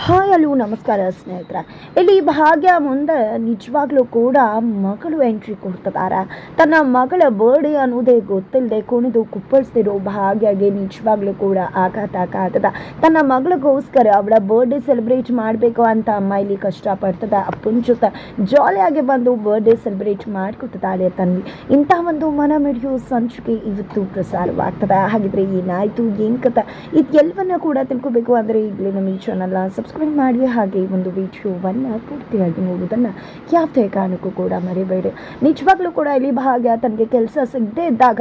Hi hello ನಮಸ್ಕಾರ ಸ್ನೇಹಿತರ. ಇಲ್ಲಿ ಭಾಗ್ಯ ಮುಂದೆ ನಿಜವಾಗ್ಲೂ ಕೂಡ ಮಗಳು ಎಂಟ್ರಿ ಕೊಡ್ತಿದ್ದಾರೆ ತನ್ನ ಮಗಳ ಬರ್ಡೇ ಅನ್ನೋದೇ ಗೊತ್ತಿಲ್ಲದೆ ಕುಣಿದು ಕುಪ್ಪಳಿಸ್ತಿರೋ ಭಾಗ್ಯಗೆ ನಿಜವಾಗ್ಲೂ ಕೂಡ ಆಘಾತ ಆಘಾತದ ತನ್ನ ಮಗಳಿಗೋಸ್ಕರ ಅವಳ ಬರ್ಡೇ ಸೆಲೆಬ್ರೇಟ್ ಮಾಡಬೇಕು ಅಂತ ಅಮ್ಮ ಇಲ್ಲಿ ಕಷ್ಟಪಡ್ತದ. ಅಪ್ಪನ ಜೊತೆ ಜಾಲಿಯಾಗಿ ಬಂದು ಬರ್ಡೇ ಸೆಲೆಬ್ರೇಟ್ ಮಾಡಿಕೊಡ್ತದಾಳೆ ತನ್ವಿ. ಇಂತಹ ಒಂದು ಮನ ಮಿಡಿಯೋ ಸಂಚಿಕೆ ಇವತ್ತು ಪ್ರಸಾರವಾಗ್ತದೆ. ಹಾಗಿದ್ರೆ ಏನಾಯಿತು, ಏನು ಕತೆ ಇದೆಲ್ಲವನ್ನ ಕೂಡ ತಿಳ್ಕೊಬೇಕು ಅಂದರೆ ಈಗಲೇ ನಮ್ಮ ಈ ಚಾನಲ್ನ ಸಬ್ಸ್ಕ್ರೈಬ್ ಮಾಡಿ ಹಾಗೆ ಒಂದು ವಿಡಿಯೋವನ್ನು ಪೂರ್ತಿಯಾಗಿ ನೋಡುವುದನ್ನು ಯಾವುದೇ ಕಾರಣಕ್ಕೂ ಕೂಡ ಮರಿಬೇಡಿ. ನಿಜವಾಗ್ಲೂ ಕೂಡ ಇಲ್ಲಿ ಭಾಗ್ಯ ತನಗೆ ಕೆಲಸ ಸಿಗದೇ ಇದ್ದಾಗ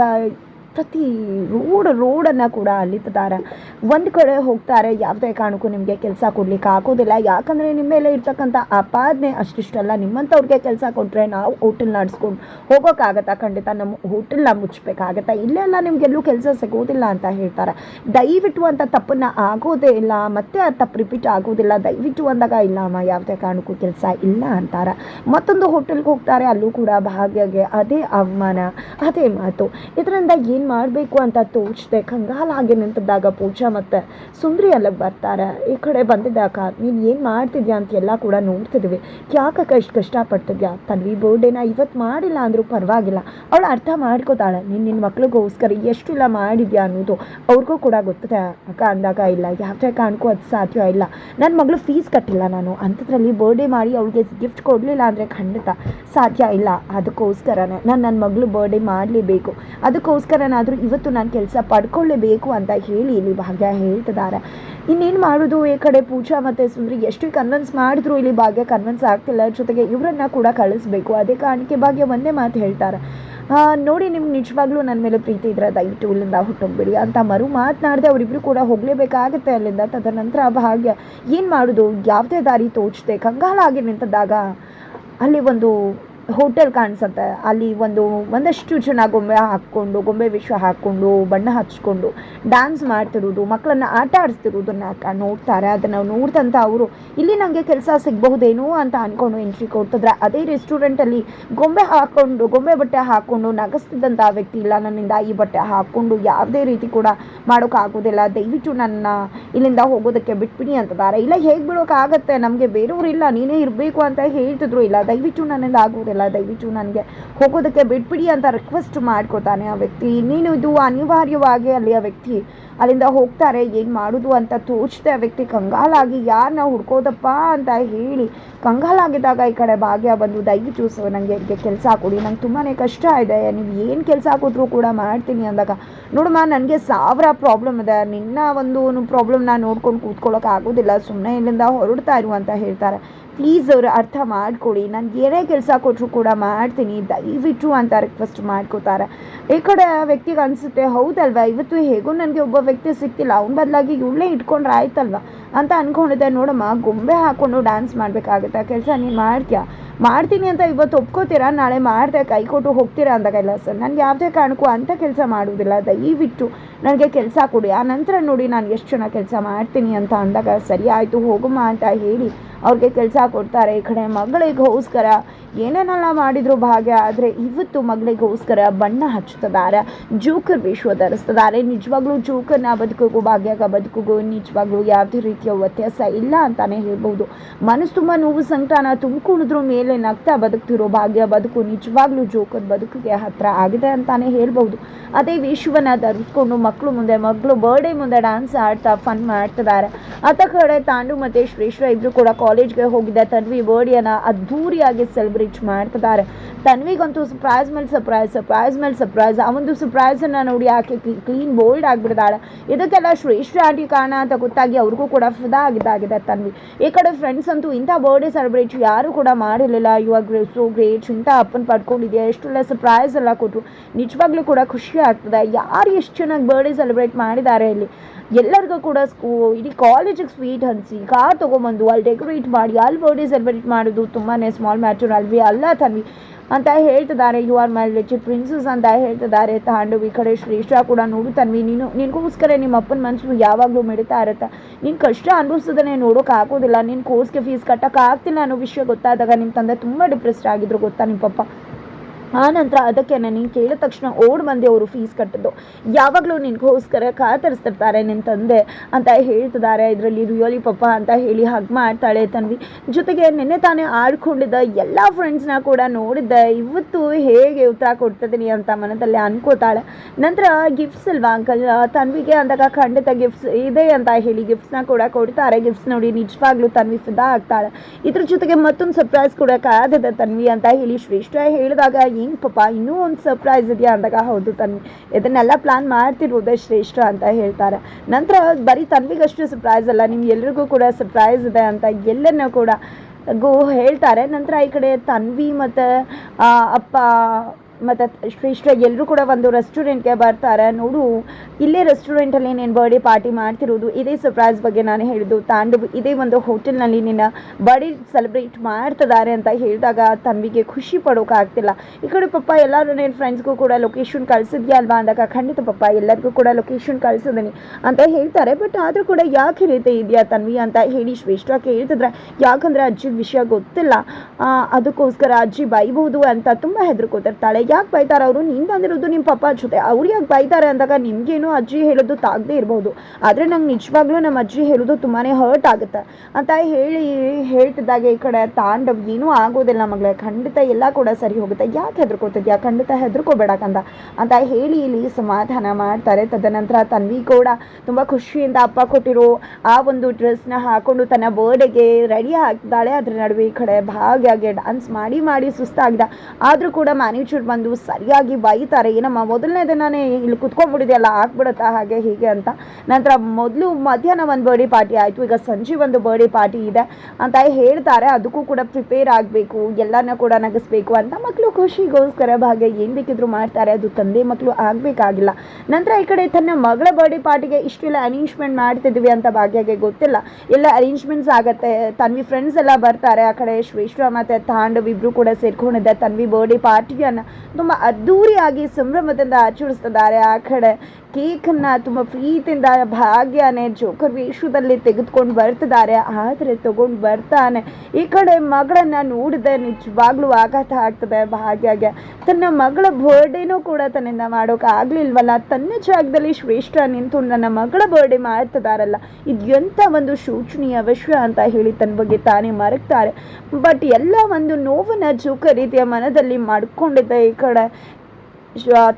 ಪ್ರತಿ ರೋಡ್ ರೋಡನ್ನು ಕೂಡ ಅಲಿತಿದ್ದಾರೆ ಒಂದು ಕಡೆ ಹೋಗ್ತಾರೆ, ಯಾವುದೇ ಕಾರಣಕ್ಕೂ ನಿಮಗೆ ಕೆಲಸ ಕೊಡ್ಲಿಕ್ಕೆ ಆಗೋದಿಲ್ಲ. ಯಾಕಂದರೆ ನಿಮ್ಮ ಮೇಲೆ ಇರ್ತಕ್ಕಂಥ ಆಪಾದನೆ ಅಷ್ಟಿಷ್ಟಲ್ಲ. ನಿಮ್ಮಂಥವ್ರಿಗೆ ಕೆಲಸ ಕೊಟ್ಟರೆ ನಾವು ಹೋಟೆಲ್ ನಡೆಸ್ಕೊಂಡು ಹೋಗೋಕ್ಕಾಗತ್ತಾ? ಖಂಡಿತ ನಮ್ಮ ಹೋಟೆಲ್ನ ಮುಚ್ಚಬೇಕಾಗತ್ತಾ ಇಲ್ಲೆಲ್ಲ ನಿಮಗೆಲ್ಲೂ ಕೆಲಸ ಸಿಗೋದಿಲ್ಲ ಅಂತ ಹೇಳ್ತಾರೆ. ದಯವಿಟ್ಟು ಅಂತ ತಪ್ಪನ್ನು ಆಗೋದೇ ಇಲ್ಲ. ಮತ್ತೆ ಆ ತಪ್ಪು ರಿಪೀಟ್ ಆಗೋದಿಲ್ಲ. ದಯವಿಟ್ಟು ಅಂದಾಗ, ಇಲ್ಲ ಅಮ್ಮ, ಯಾವುದೇ ಕಾರಣಕ್ಕೂ ಕೆಲಸ ಇಲ್ಲ ಅಂತಾರೆ. ಮತ್ತೊಂದು ಹೋಟೆಲ್ಗೆ ಹೋಗ್ತಾರೆ, ಅಲ್ಲೂ ಕೂಡ ಭಾಗ್ಯಗೆ ಅದೇ ಅವಮಾನ, ಅದೇ ಮಾತು. ಇದರಿಂದ ಏನು ಮಾಡಬೇಕು ಅಂತ ತೋಚದೆ. ಕಂಗಾಲಾಗಿ ನಿಂತಿದ್ದಾಗ ಪೂಜಾ ಮತ್ತು ಸುಂದ್ರಿ ಅಲ್ಲಿಗೆ ಬರ್ತಾರೆ. ಈ ಕಡೆ ಬಂದಿದ್ದಾಗ, ನೀನು ಏನು ಮಾಡ್ತಿದ್ಯಾ ಅಂತ ಎಲ್ಲ ಕೂಡ ನೋಡ್ತಿದ್ವಿ. ಯಾಕೆ ಕಷ್ಟ ಕಷ್ಟಪಡ್ತಿದ್ಯಾ? ತನ್ವಿ ಬರ್ಡೇನ ಇವತ್ತು ಮಾಡಿಲ್ಲ ಅಂದರೂ ಪರವಾಗಿಲ್ಲ. ಅವಳು ಅರ್ಥ ಮಾಡ್ಕೋತಾಳೆ. ನೀನು ನಿನ್ನ ಮಕ್ಳಿಗೋಸ್ಕರ ಎಷ್ಟೆಲ್ಲ ಮಾಡಿದ್ಯಾ ಅನ್ನೋದು ಅವ್ರಿಗೂ ಕೂಡ ಗೊತ್ತದೆ. ಅಕ್ಕ ಅಂದಾಗ, ಇಲ್ಲ, ಯಾವುದೇ ಕಾರಣಕ್ಕೂ ಅದು ಸಾಧ್ಯ ಇಲ್ಲ. ನನ್ನ ಮಗಳು ಫೀಸ್ ಕಟ್ಟಿಲ್ಲ ನಾನು. ಅಂಥದ್ರಲ್ಲಿ ಬರ್ಡೇ ಮಾಡಿ ಅವಳಿಗೆ ಗಿಫ್ಟ್ ಕೊಡಲಿಲ್ಲ ಅಂದರೆ ಖಂಡಿತ ಸಾಧ್ಯ ಇಲ್ಲ. ಅದಕ್ಕೋಸ್ಕರನೇ. ನಾನು ನನ್ನ ಮಗಳು ಬರ್ಡೇ ಮಾಡಲೇಬೇಕು. ಅದಕ್ಕೋಸ್ಕರನಾದರೂ ಇವತ್ತು ನಾನು ಕೆಲಸ ಪಡ್ಕೊಳ್ಳೇಬೇಕು ಅಂತ ಹೇಳಿ ಇಲ್ಲಿ ಭಾಗ್ಯ ಹೇಳ್ತಿದ್ದಾರೆ. ಇನ್ನೇನು ಮಾಡೋದು ಈ ಕಡೆ ಪೂಜಾ ಮತ್ತು ಸುಂದ್ರಿ? ಎಷ್ಟು ಕನ್ವಿನ್ಸ್ ಮಾಡಿದ್ರು ಇಲ್ಲಿ ಭಾಗ್ಯ ಕನ್ವಿನ್ಸ್ ಆಗ್ತಿಲ್ಲ. ಜೊತೆಗೆ ಇವರನ್ನ ಕೂಡ ಕಳಿಸ್ಬೇಕು. ಅದೇ ಕಾರಣಕ್ಕೆ ಭಾಗ್ಯ ಒಂದೇ ಮಾತು ಹೇಳ್ತಾರೆ. ನೋಡಿ ನಿಮ್ಗೆ ನಿಜವಾಗ್ಲೂ ನನ್ನ ಮೇಲೆ ಪ್ರೀತಿ ಇದ್ರೆ ದಯವಿಟ್ಟು ಇಲ್ಲಿಂದ ಹುಟ್ಟೋಗ್ಬಿಡಿ ಅಂತ ಮರು ಮಾತನಾಡದೆ ಅವರಿಬ್ರು ಕೂಡ ಹೋಗಲೇಬೇಕಾಗುತ್ತೆ ಅಲ್ಲಿಂದ. ತದನಂತರ ಭಾಗ್ಯ, ಏನು ಮಾಡೋದು? ಯಾವುದೇ ದಾರಿ ತೋಚದೆ. ಕಂಗಾಲಾಗಿ ನಿಂತಿದ್ದಾಗ ಅಲ್ಲಿ ಒಂದು ಹೋಟೆಲ್ ಕಾಣಿಸುತ್ತೆ. ಅಲ್ಲಿ ಒಂದು ಒಂದಷ್ಟು ಜನ ಗೊಂಬೆ ಹಾಕ್ಕೊಂಡು, ಗೊಂಬೆ ವಿಶ್ವ ಹಾಕ್ಕೊಂಡು, ಬಣ್ಣ ಹಚ್ಕೊಂಡು ಡ್ಯಾನ್ಸ್ ಮಾಡ್ತಿರೋದು, ಮಕ್ಕಳನ್ನು ಆಟ ಆಡಿಸ್ತಿರೋದನ್ನ ನೋಡ್ತಾರೆ. ಅದನ್ನು ನೋಡ್ದಂಥ ಅವರು, ಇಲ್ಲಿ ನನಗೆ ಕೆಲಸ ಸಿಗಬಹುದೇನೋ ಅಂತ ಅಂದ್ಕೊಂಡು ಎಂಟ್ರಿ ಕೊಡ್ತಿದ್ರೆ ಅದೇ ರೆಸ್ಟೋರೆಂಟಲ್ಲಿ ಗೊಂಬೆ ಹಾಕ್ಕೊಂಡು ಗೊಂಬೆ ಬಟ್ಟೆ ಹಾಕ್ಕೊಂಡು ನಗಸ್ತಿದ್ದಂಥ ವ್ಯಕ್ತಿ ಇಲ್ಲ. ನನ್ನಿಂದ ಈ ಬಟ್ಟೆ ಹಾಕ್ಕೊಂಡು ಯಾವುದೇ ರೀತಿ ಕೂಡ ಮಾಡೋಕ್ಕಾಗೋದಿಲ್ಲ ದಯವಿಟ್ಟು ನನ್ನ ಇಲ್ಲಿಂದ ಹೋಗೋದಕ್ಕೆ ಬಿಟ್ಬಿಡಿ ಅಂತಿದ್ದಾರೆ ಇಲ್ಲ, ಹೇಗೆ ಬಿಡೋಕ್ಕಾಗತ್ತೆ ನಮಗೆ ಬೇರೆಯವ್ರು ಇಲ್ಲ, ನೀನೇ ಇರಬೇಕು ಅಂತ ಹೇಳ್ತಿದ್ರು ಇಲ್ಲ. ದಯವಿಟ್ಟು ನನ್ನಿಂದ ಆಗೋದಿಲ್ಲ. ದಯವಿಟ್ಟು ನನಗೆ ಹೋಗೋದಕ್ಕೆ ಬಿಟ್ಬಿಡಿ ಅಂತ ರಿಕ್ವೆಸ್ಟ್ ಮಾಡ್ಕೋತಾನೆ ಆ ವ್ಯಕ್ತಿ. ನೀನು ಇದು ಅನಿವಾರ್ಯವಾಗಿ ಅಲ್ಲಿ ಆ ವ್ಯಕ್ತಿ ಅಲ್ಲಿಂದ ಹೋಗ್ತಾರೆ, ಏನು ಮಾಡೋದು ಅಂತ ತೋಚದೆ ಆ ವ್ಯಕ್ತಿ. ಕಂಗಾಲಾಗಿ ಯಾರನ್ನ ಹುಡ್ಕೋದಪ್ಪ ಅಂತ ಹೇಳಿ ಕಂಗಾಲಾಗಿದ್ದಾಗ ಈ ಕಡೆ ಭಾಗ್ಯ ಬಂದು, ದಯವಿಟ್ಟು ಸೊ ನನಗೆ ಇದಕ್ಕೆ ಕೆಲಸ ಕೊಡಿ. ನಂಗೆ ತುಂಬಾ ಕಷ್ಟ ಇದೆ. ನೀವು ಏನು ಕೆಲಸ ಕೊಟ್ಟರು ಕೂಡ ಮಾಡ್ತೀನಿ ಅಂದಾಗ, ನೋಡಮ್ಮ, ನನಗೆ ಸಾವಿರ ಪ್ರಾಬ್ಲಮ್ ಇದೆ. ನಿನ್ನ ಒಂದು ಪ್ರಾಬ್ಲಮ್ನ ನೋಡ್ಕೊಂಡು ಕೂತ್ಕೊಳ್ಳೋಕೆ ಆಗೋದಿಲ್ಲ. ಸುಮ್ಮನೆ ಇಲ್ಲಿಂದ ಹೊರಡ್ತಾ ಇರು ಅಂತ ಹೇಳ್ತಾರೆ. ಪ್ಲೀಸ್ ಅವರು ಅರ್ಥ ಮಾಡಿಕೊಡಿ. ನನಗೆ ಏನೇ ಕೆಲಸ ಕೊಟ್ಟರು ಕೂಡ ಮಾಡ್ತೀನಿ. ದಯವಿಟ್ಟು ಅಂತ ರಿಕ್ವೆಸ್ಟ್ ಮಾಡ್ಕೋತಾರೆ. ಈ ಕಡೆ ವ್ಯಕ್ತಿಗೆ ಅನಿಸುತ್ತೆ, ಹೌದಲ್ವಾ? ಇವತ್ತು ಹೇಗೂ ನನಗೆ ಒಬ್ಬ ವ್ಯಕ್ತಿ ಸಿಕ್ತಿಲ್ಲ ಅವ್ನ ಬದಲಾಗಿ ಇವಳೇ ಇಟ್ಕೊಂಡ್ರೆ ಆಯ್ತಲ್ವ? ಅಂತ ಅಂದ್ಕೊಂಡಿದ್ದೆ ನೋಡಮ್ಮ, ಗೊಂಬೆ ಹಾಕ್ಕೊಂಡು ಡ್ಯಾನ್ಸ್ ಮಾಡಬೇಕಾಗುತ್ತೆ? ಕೆಲಸ ನೀನು ಮಾಡ್ತೀಯಾ? ಮಾಡ್ತೀನಿ ಅಂತ ಇವತ್ತು ಒಪ್ಕೋತೀರಾ? ನಾಳೆ ಮಾಡಿದೆ, ಕೈ ಕೊಟ್ಟು ಹೋಗ್ತೀರಾ ಅಂದಾಗ ಎಲ್ಲ ಸರ್. ನನಗೆ ಯಾವುದೇ ಕಾರಣಕ್ಕೂ ಅಂಥ ಕೆಲಸ ಮಾಡುವುದಿಲ್ಲ. ದಯವಿಟ್ಟು ನನಗೆ ಕೆಲಸ ಕೊಡಿ. ಆ ನಂತರ ನೋಡಿ ನಾನು ಎಷ್ಟು ಜನ ಕೆಲಸ ಮಾಡ್ತೀನಿ ಅಂತ ಅಂದಾಗ, ಸರಿ ಆಯಿತು, ಹೋಗಮ್ಮ ಅಂತ ಹೇಳಿ ಅವ್ರಿಗೆ ಕೆಲಸ ಕೊಡ್ತಾರೆ. ಈ ಕಡೆ ಮಗಳಿಗೋಸ್ಕರ ಏನೇನೆಲ್ಲ ಮಾಡಿದ್ರು ಭಾಗ್ಯ? ಆದರೆ ಇವತ್ತು ಮಗಳಿಗೋಸ್ಕರ ಬಣ್ಣ ಹಚ್ಚುತ್ತಿದ್ದಾರೆ. ಜೋಕರ್ ವಿಶ್ವ ಧರಿಸ್ತಿದ್ದಾರೆ. ನಿಜವಾಗ್ಲೂ ಜೋಕರ್ನ ಬದುಕಿಗೂ ಭಾಗ್ಯಗ ಬದುಕಿಗೂ ನಿಜವಾಗ್ಲೂ ಯಾವುದೇ ರೀತಿಯ ವ್ಯತ್ಯಾಸ ಇಲ್ಲ ಅಂತಾನೆ ಹೇಳ್ಬೋದು. ಮನಸ್ಸು ತುಂಬ ನೋವು ಸಂಕಟನ ತುಂಬಿಕೊಂಡಿದ್ರು, ಮೇಲೆ ನಗ್ತಾ ಬದುಕ್ತಿರೋ ಭಾಗ್ಯ ಬದುಕು ನಿಜವಾಗ್ಲೂ ಜೋಕರ್ ಬದುಕಿಗೆ ಹತ್ರ ಆಗಿದೆ ಅಂತಾನೆ ಹೇಳ್ಬೋದು. ಅದೇ ವಿಶ್ವನ ಧರಿಸ್ಕೊಂಡು ಮಕ್ಕಳು ಮುಂದೆ ಮಕ್ಕಳು ಬರ್ಡೇ ಮುಂದೆ ಡ್ಯಾನ್ಸ್ ಆಡ್ತಾ ಫನ್ ಮಾಡ್ತಿದ್ದಾರೆ. ಅತ್ತ ಕಡೆ ತಾಂಡು, ಮತ್ತು ಶ್ರೇಷ್ಠ ಇಬ್ಬರು ಕೂಡ ಕಾಲೇಜ್ಗೆ ಹೋಗಿದ್ದ ತನ್ವಿ ಬರ್ಡೇನ ಅದ್ಧೂರಿಯಾಗಿ ಸೆಲೆಬ್ರೇಟ್ ಮಾಡ್ತಿದ್ದಾರೆ. ತನ್ವಿಗಂತೂ ಸರ್ಪ್ರೈಸ್ ಮೇಲೆ ಸರ್ಪ್ರೈಸ್ ಸರ್ಪ್ರೈಸ್ ಮೇಲೆ ಸರ್ಪ್ರೈಸ್ ಆ ಒಂದು ಸರ್ಪ್ರೈಸನ್ನು ನೋಡಿ ಆಕೆ ಕ್ಲೀನ್ ಬೋಲ್ಡ್ ಆಗಿಬಿಡ್ತಾಳೆ ಇದಕ್ಕೆಲ್ಲ ಶ್ರೇಷ್ಠ ಆಂಟಿ ಕಾರಣ ಅಂತ ಗೊತ್ತಾಗಿ ಅವ್ರಿಗೂ ಕೂಡ ಫಿದಾ ಆಗಿದ್ದಾಗಿದೆ ತನ್ವಿ. ಈ ಕಡೆ ಫ್ರೆಂಡ್ಸ್ ಅಂತೂ ಇಂಥ ಬರ್ಡೇ ಸೆಲೆಬ್ರೇಟ್ ಯಾರು ಕೂಡ ಮಾಡಿರಲಿಲ್ಲ. ಇವಾಗ ಸೋ ಗ್ರೇಟ್ ಇಂಥ ಅಪ್ಪನ ಪಡ್ಕೊಂಡಿದೆಯಾ? ಎಷ್ಟೆಲ್ಲ ಸರ್ಪ್ರೈಸ್ ಎಲ್ಲ ಕೊಟ್ಟರು ನಿಜವಾಗ್ಲೂ ಕೂಡ ಖುಷಿ ಆಗ್ತದೆ. ಯಾರು ಎಷ್ಟು ಚೆನ್ನಾಗಿ ಬರ್ಡೇ ಸೆಲೆಬ್ರೇಟ್ ಮಾಡಿದ್ದಾರೆ ಇಲ್ಲಿ? ಎಲ್ಲರಿಗೂ ಕೂಡ ಸ್ಕೂ, ಇಡೀ ಕಾಲೇಜಿಗೆ ಸ್ವೀಟ್ ಹಂಚಿ, ಕಾರ್ ತೊಗೊಂಬಂದು ಅಲ್ಲಿ ಡೆಕೋರೇಟ್ ಮಾಡಿ, ಅಲ್ಲಿ ಬರ್ಡೇ ಸೆಲೆಬ್ರೇಟ್ ಮಾಡೋದು ತುಂಬಾ ಸ್ಮಾಲ್ ಮ್ಯಾಟರ್ ಅಲ್ವಿ? ಅಲ್ಲ ತನ್ವಿ, ಅಂತ ಹೇಳ್ತಿದ್ದಾರೆ. You are my little princess ಅಂತ ಹೇಳ್ತಿದ್ದಾರೆ. ತಾಂಡವ್ ಈ ಕಡೆ ಶ್ರೇಷ್ಠ ಕೂಡ ನೋಡು ತನ್ವಿ. ನೀನು, ನಿನಗೋಸ್ಕರ ನಿಮ್ಮ ಅಪ್ಪನ ಮನಸ್ಸು ಯಾವಾಗಲೂ ಮಿಡಿತಾ ಇರುತ್ತೆ. ನೀನು ಕಷ್ಟ ಅನುಭವಿಸೋದನ್ನೇ ನೋಡೋಕೆ ಆಗೋದಿಲ್ಲ. ನಿನ್ನ ಕೋರ್ಸ್ಗೆ ಫೀಸ್ ಕಟ್ಟೋಕೆ ಆಗ್ತಿಲ್ಲ ಅನ್ನೋ ವಿಷಯ ಗೊತ್ತಾದಾಗ ನಿಮ್ಮ ತಂದೆ ತುಂಬ ಡಿಪ್ರೆಸ್ಡ್ ಆಗಿದ್ರು ಗೊತ್ತಾ ನಿಮ್ಮ ಪಪ್ಪ? ಆ ನಂತರ ಅದಕ್ಕೆ ನೀನು ಕೇಳಿದ ತಕ್ಷಣ ಓಡ್ ಬಂದು ಅವರು ಫೀಸ್ ಕಟ್ಟಿದ್ದು. ಯಾವಾಗಲೂ ನಿನಗೋಸ್ಕರ ಕಾತರಿಸ್ತಿರ್ತಾರೆ ನಿನ್ನ ತಂದೆ ಅಂತ ಹೇಳ್ತಿದ್ದಾರೆ. ಇದರಲ್ಲಿ ರಿಯಲಿ ಪಪ್ಪ ಅಂತ ಹೇಳಿ ಹಗ್ ಮಾಡ್ತಾಳೆ ತನ್ವಿ. ಜೊತೆಗೆ ನಿನ್ನೆ ತಾನೇ ಆಡ್ಕೊಂಡಿದ್ದ ಎಲ್ಲ ಫ್ರೆಂಡ್ಸ್ನ ಕೂಡ ನೋಡಿದ್ದೆ. ಇವತ್ತು ಹೇಗೆ ಉತ್ತರ ಕೊಡ್ತಿದ್ದೀನಿ ಅಂತ ಮನದಲ್ಲಿ ಅನ್ಕೋತಾಳೆ. ನಂತರ ಗಿಫ್ಟ್ಸ್ ಅಲ್ವಾ ಅಂಕಲ್ ತನ್ವಿಗೆ ಅಂದಾಗ ಖಂಡಿತ ಗಿಫ್ಟ್ಸ್ ಇದೆ ಅಂತ ಹೇಳಿ ಗಿಫ್ಟ್ಸ್ನ ಕೂಡ ಕೊಡ್ತಾರೆ. ಗಿಫ್ಟ್ಸ್ ನೋಡಿ ನಿಜವಾಗ್ಲೂ ತನ್ವಿ ಫಿದಾ ಆಗ್ತಾಳೆ. ಇದ್ರ ಜೊತೆಗೆ ಮತ್ತೊಂದು ಸರ್ಪ್ರೈಸ್ ಕೂಡ ಕಾದಿದೆ ತನ್ವಿ ಅಂತ ಹೇಳಿ ಶ್ರೇಷ್ಠ ಹೇಳಿದಾಗ ಏನು ಪಾಪ, ಇನ್ನೂ ಒಂದು ಸರ್ಪ್ರೈಸ್ ಇದೆಯಾ ಅಂದಾಗ, ಹೌದು ತನ್ ಇದನ್ನೆಲ್ಲ ಪ್ಲಾನ್ ಮಾಡ್ತಿರೋದೇ ಶ್ರೇಷ್ಠ ಅಂತ ಹೇಳ್ತಾರೆ. ನಂತರ ಬರೀ ತನ್ವಿಗಷ್ಟು ಸರ್ಪ್ರೈಸ್ ಅಲ್ಲ ನಿಮ್ಗೆ ಎಲ್ರಿಗೂ ಕೂಡ ಸರ್ಪ್ರೈಸ್ ಇದೆ ಅಂತ ಎಲ್ಲರನ್ನೂ ಕೂಡ ಗೋ ಹೇಳ್ತಾರೆ. ನಂತರ ಈ ಕಡೆ ತನ್ವಿ ಮತ್ತು ಅಪ್ಪ ಮತ್ತು ಶ್ರೇಷ್ಠ ಎಲ್ಲರೂ ಕೂಡ ಒಂದು ರೆಸ್ಟೋರೆಂಟ್ಗೆ ಬರ್ತಾರೆ. ನೋಡು, ಇಲ್ಲೇ ರೆಸ್ಟೋರೆಂಟಲ್ಲಿ ನೀನು ಬರ್ಡೇ ಪಾರ್ಟಿ ಮಾಡ್ತಿರೋದು, ಇದೇ ಸರ್ಪ್ರೈಸ್ ಬಗ್ಗೆ ನಾನು ಹೇಳಿದ್ದು ತಾಂಡವ್ ಇದೇ ಒಂದು ಹೋಟೆಲ್ನಲ್ಲಿ ನಿನ್ನ ಬರ್ಡೇ ಸೆಲೆಬ್ರೇಟ್ ಮಾಡ್ತಿದ್ದಾರೆ ಅಂತ ಹೇಳಿದಾಗ ತನ್ವಿಗೆ ಖುಷಿ ಪಡೋಕ್ಕಾಗ್ತಿಲ್ಲ ಈ ಕಡೆ ಪಪ್ಪ, ಎಲ್ಲರೂ ನಿನ್ನ ಫ್ರೆಂಡ್ಸ್ಗೂ ಕೂಡ ಲೊಕೇಶನ್ ಕಳಿಸಿದ್ಯಾ ಅಲ್ವಾ ಅಂದಾಗ, ಖಂಡಿತ ಪಪ್ಪ, ಎಲ್ಲರಿಗೂ ಕೂಡ ಲೊಕೇಶನ್ ಕಳಿಸಿದ್ದೀನಿ ಅಂತ ಹೇಳ್ತಾರೆ. ಬಟ್ ಆದರೂ ಕೂಡ ಯಾಕೆ ರೀತಿ ಇದೆಯಾ ತನ್ವಿ ಅಂತ ಹೇಳಿ ಶ್ರೇಷ್ಠ ಕೇಳ್ತಿದ್ರೆ, ಯಾಕಂದರೆ ಅಜ್ಜಿ ವಿಷಯ ಗೊತ್ತಿಲ್ಲ. ಅದಕ್ಕೋಸ್ಕರ ಅಜ್ಜಿ ಬೈಬಹುದು ಅಂತ ತುಂಬ ಹೆದರ್ಕೋತಿರ್ತಾಳೆ ಯಾಕೆ ಬೈತಾರೆ ಅವರು? ನೀನು ಬಂದಿರೋದು ನಿಮ್ಮ ಪಪ್ಪ ಜೊತೆ. ಅವ್ರು ಯಾಕೆ ಬೈತಾರೆ ಅಂದಾಗ ನಿಮಗೇನು ಅಜ್ಜಿ ಹೇಳೋದು ತಾಗದೇ ಇರ್ಬೋದು. ಆದರೆ ನಂಗೆ ನಿಜವಾಗ್ಲೂ ನಮ್ಮ ಅಜ್ಜಿ ಹೇಳೋದು ತುಂಬಾ ಹರ್ಟ್ ಆಗುತ್ತೆ. ಅಂತ ಹೇಳಿ ಹೇಳ್ತಿದ್ದಾಗ ಈ ಕಡೆ ತಾಂಡವ್, ಏನೂ ಆಗೋದಿಲ್ಲ ಮಗಳೇ. ಖಂಡಿತ ಎಲ್ಲ ಕೂಡ ಸರಿ ಹೋಗುತ್ತೆ. ಯಾಕೆ ಹೆದರ್ಕೋತಿದ್ಯಾ? ಖಂಡಿತ ಹೆದರ್ಕೋಬೇಡಕ್ಕಂತ ಅಂತ ಹೇಳಿ ಇಲ್ಲಿ ಸಮಾಧಾನ ಮಾಡ್ತಾರೆ. ತದನಂತರ ತನ್ವಿ ಕೂಡ ತುಂಬ ಖುಷಿಯಿಂದ ಅಪ್ಪ ಕೊಟ್ಟಿರೋ ಆ ಒಂದು ಡ್ರೆಸ್ನ ಹಾಕೊಂಡು ತನ್ನ ಬರ್ಡೇಗೆ ರೆಡಿ ಆಗ್ತಾಳೆ. ಅದ್ರ ನಡುವೆ ಈ ಕಡೆ ಭಾಗಿಯಾಗಿ ಡ್ಯಾನ್ಸ್ ಮಾಡಿ ಮಾಡಿ ಸುಸ್ತಾಗಿದೆ. ಆದರೂ ಕೂಡ ಮ್ಯಾನೇಜರ್ ಬಂದು ಸರಿಯಾಗಿ ಬೈತಾರೆ. ಏನಮ್ಮ ಮೊದಲನೇ ದಿನನೇ ಇಲ್ಲಿ ಕುತ್ಕೊಂಡ್ಬಿಟ್ಟಿದೆಯಲ್ಲ ಆಗ್ಬಿಡುತ್ತಾ ಹಾಗೆ ಹೀಗೆ ಅಂತ. ನಂತರ ಮೊದಲು ಮಧ್ಯಾಹ್ನ ಒಂದು ಬರ್ಡೇ ಪಾರ್ಟಿ ಆಯಿತು, ಈಗ ಸಂಜೆ ಒಂದು ಬರ್ಡೇ ಪಾರ್ಟಿ ಇದೆ ಅಂತ ಹೇಳ್ತಾರೆ. ಅದಕ್ಕೂ ಕೂಡ ಪ್ರಿಪೇರ್ ಆಗಬೇಕು, ಎಲ್ಲರನ್ನ ಕೂಡ ನಗಿಸ್ಬೇಕು ಅಂತ ಮಕ್ಕಳು ಖುಷಿಗೋಸ್ಕರ ಭಾಗ್ಯ ಏನು ಬೇಕಿದ್ರು ಮಾಡ್ತಾರೆ. ಅದು ತಂದೆ ಮಕ್ಕಳು ಆಗಬೇಕಾಗಿಲ್ಲ. ನಂತರ ಈ ಕಡೆ ತನ್ನ ಮಗಳ ಬರ್ಡೇ ಪಾರ್ಟಿಗೆ ಇಷ್ಟೆಲ್ಲ ಅರೇಂಜ್ಮೆಂಟ್ ಮಾಡ್ತಿದ್ವಿ ಅಂತ ಭಾಗ್ಯಗೆ ಗೊತ್ತಿಲ್ಲ. ಎಲ್ಲ ಅರೇಂಜ್ಮೆಂಟ್ಸ್ ಆಗುತ್ತೆ. ತನ್ವಿ ಫ್ರೆಂಡ್ಸ್ ಎಲ್ಲ ಬರ್ತಾರೆ. ಆ ಕಡೆ ಶ್ರೇಷ್ಠ ಮತ್ತು ತಾಂಡವ್ ಇಬ್ಬರು ಕೂಡ ಸೇರ್ಕೊಂಡಿದ್ದೆ ತನ್ವಿ ಬರ್ಡೇ ಪಾರ್ಟಿಯನ್ನು ತುಂಬ ಅದ್ಧೂರಿಯಾಗಿ ಸಂಭ್ರಮದಿಂದ ಆಚರಿಸ್ತಿದ್ದಾರೆ ಆ ಕಡೆ. ಕೇಕನ್ನ ತುಂಬ ಪ್ರೀತಿಯಿಂದ ಭಾಗ್ಯನೇ ಜೋಕರ್ ವೇಷದಲ್ಲಿ ತೆಗೆದುಕೊಂಡು ಬರ್ತಿದ್ದಾರೆ. ಆದರೆ ತಗೊಂಡು ಬರ್ತಾನೆ. ಈ ಕಡೆ ಮಗಳನ್ನ ನೋಡಿದೆ ನಿಜವಾಗ್ಲೂ ಆಘಾತ ಆಗ್ತದೆ ಭಾಗ್ಯಗೆ. ತನ್ನ ಮಗಳ ಬರ್ಡೇನೂ ಕೂಡ ತನ್ನಿಂದ ಮಾಡೋಕೆ ಆಗ್ಲಿಲ್ವಲ್ಲ? ತನ್ನ ಜಾಗದಲ್ಲಿ ಶ್ರೇಷ್ಠ ನಿಂತು ನನ್ನ ಮಗಳ ಬರ್ಡೇ ಮಾಡ್ತಿದಾರಲ್ಲ? ಇದು ಒಂದು ಶೋಚನೀಯ ವಿಷಯ ಅಂತ ಹೇಳಿ ತನ್ನ ಬಗ್ಗೆ ತಾನೇ ಮರಗ್ತಾರೆ. ಬಟ್ ಎಲ್ಲ ಒಂದು ನೋವನ್ನು ಜೋಕರ್ ರೀತಿಯ ಮನದಲ್ಲಿ ಮಾಡ್ಕೊಂಡಿದ್ದೆ ಈ ಕಡೆ.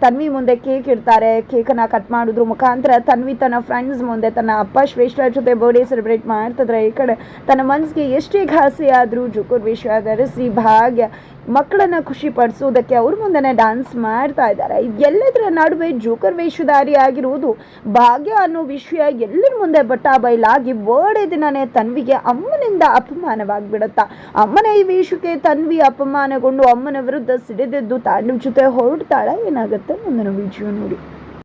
ತನ್ವಿ ಮುಂದೆ ಕೇಕ್ ಇಡ್ತಾರೆ, ಕೇಕನ್ನು ಕಟ್ ಮಾಡೋದ್ರ. ಮುಖಾಂತರ ತನ್ವಿ ತನ್ನ ಫ್ರೆಂಡ್ಸ್ ಮುಂದೆ ತನ್ನ ಅಪ್ಪ ಶ್ರೇಷ್ಠರ ಜೊತೆ ಬರ್ಡೇ ಸೆಲೆಬ್ರೇಟ್ ಮಾಡ್ತಿದ್ರೆ. ಈ ಕಡೆ ತನ್ನ ಮನಸ್ಸಿಗೆ ಎಷ್ಟೇ ಘಾಸಿ ಆದರೂ ಜುಕುರ್ ವಿಶ್ವ ಧರಿಸಿ ಭಾಗ್ಯ. ಮಕ್ಕಳನ್ನ ಖುಷಿ ಪಡಿಸೋದಕ್ಕೆ ಅವ್ರ ಮುಂದೆನೆ ಡ್ಯಾನ್ಸ್ ಮಾಡ್ತಾ ಇದ್ದಾರೆ. ಎಲ್ಲದರ ನಡುವೆ ಜೋಕರ್ ವೇಷಧಾರಿ ಆಗಿರುವುದು ಭಾಗ್ಯ ಅನ್ನೋ ವಿಷಯ ಎಲ್ಲರ ಮುಂದೆ ಬಟ್ಟ ಬಯಲಾಗಿ ಬರ್ಡೇ ದಿನನೇ ತನ್ವಿಗೆ ಅಮ್ಮನಿಂದ ಅಪಮಾನವಾಗಿಬಿಡುತ್ತಾ. ಅಮ್ಮನ ಈ ವೇಷಕ್ಕೆ ತನ್ವಿ ಅಪಮಾನಗೊಂಡು ಅಮ್ಮನ ವಿರುದ್ಧ ಸಿಡಿದೆದ್ದು ತಾಂಡವ್ ಜೊತೆ ಹೊರಡ್ತಾಳೆ. ಏನಾಗುತ್ತೆ ಮುಂದಿನ ವಿಡಿಯೋ ನೋಡಿ.